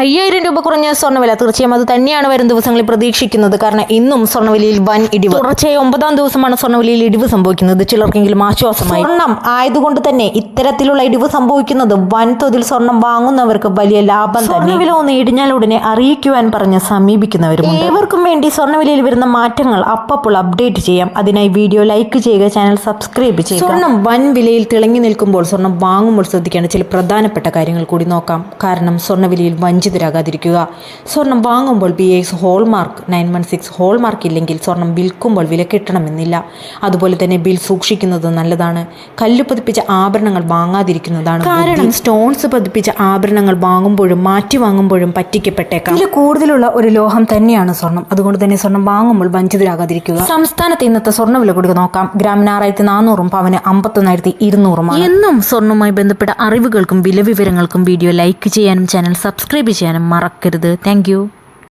അയ്യായിരം രൂപ കുറഞ്ഞ സ്വർണവില. തീർച്ചയായും അത് തന്നെയാണ് വരും ദിവസങ്ങളിൽ പ്രതീക്ഷിക്കുന്നത്. കാരണം ഇന്നും സ്വർണവിലയിൽ വൻ ഇടിവ്. തുടർച്ചയായി ഒമ്പതാം ദിവസമാണ് സ്വർണവിലയിൽ ഇടിവ് സംഭവിക്കുന്നത്. ചിലർക്കെങ്കിലും ആശ്വാസമായി. സ്വർണം ആയതുകൊണ്ട് തന്നെ ഇത്തരത്തിലുള്ള ഇടിവ് സംഭവിക്കുന്നത് വൻതോതിൽ സ്വർണം വാങ്ങുന്നവർക്ക് വലിയ ലാഭം സ്വർണവില ഒന്ന് ഇടിഞ്ഞാൽ ഉടനെ അറിയിക്കുവാൻ പറഞ്ഞ് സമീപിക്കുന്നവരും ഏവർക്കും വേണ്ടി സ്വർണവിലയിൽ വരുന്ന മാറ്റങ്ങൾ അപ്പപ്പോൾ അപ്ഡേറ്റ് ചെയ്യാം. അതിനായി വീഡിയോ ലൈക്ക് ചെയ്യുക ചാനൽ സബ്സ്ക്രൈബ് ചെയ്യുക. സ്വർണം വൻ വിലയിൽ തിളങ്ങി നിൽക്കുമ്പോൾ സ്വർണം വാങ്ങുമ്പോൾ ശ്രദ്ധിക്കേണ്ട ചില പ്രധാനപ്പെട്ട കാര്യങ്ങൾ കൂടി നോക്കാം. കാരണം സ്വർണവിലയിൽ വഞ്ചിതരാകാതിരിക്കുക സ്വർണം വാങ്ങുമ്പോൾ B S hallmark nine one six hallmark ഇല്ലെങ്കിൽ സ്വർണം വിൽക്കുമ്പോൾ വില കിട്ടണമെന്നില്ല. അതുപോലെ തന്നെ ബിൽ സൂക്ഷിക്കുന്നത് നല്ലതാണ്. കല്ല് പതിപ്പിച്ച ആഭരണങ്ങൾ വാങ്ങാതിരിക്കുന്നതാണ് കാരണം സ്റ്റോൺസ് പതിപ്പിച്ച ആഭരണങ്ങൾ വാങ്ങുമ്പോഴും മാറ്റി വാങ്ങുമ്പോഴും പറ്റിക്കപ്പെട്ടേക്കാം. ഇതിൽ കൂടുതലുള്ള ഒരു ലോഹം തന്നെയാണ് സ്വർണം. അതുകൊണ്ട് തന്നെ സ്വർണം വാങ്ങുമ്പോൾ വഞ്ചിതരാകാതിരിക്കുക. സംസ്ഥാനത്ത് ഇന്നത്തെ സ്വർണവില കൊടുക്കുക നോക്കാം. ഗ്രാമിന് ആറായിരത്തി നാനൂറും പവന് അമ്പത്തൊന്നായിരത്തി ഇരുന്നൂറും എന്നും സ്വർണവുമായി ബന്ധപ്പെട്ട അറിവുകൾക്കും വില വിവരങ്ങൾക്കും വീഡിയോ ലൈക്ക് ചെയ്യാനും ചാനൽ സബ്സ്ക്രൈബ് ചെയ്യാനും മറക്കരുത്. താങ്ക്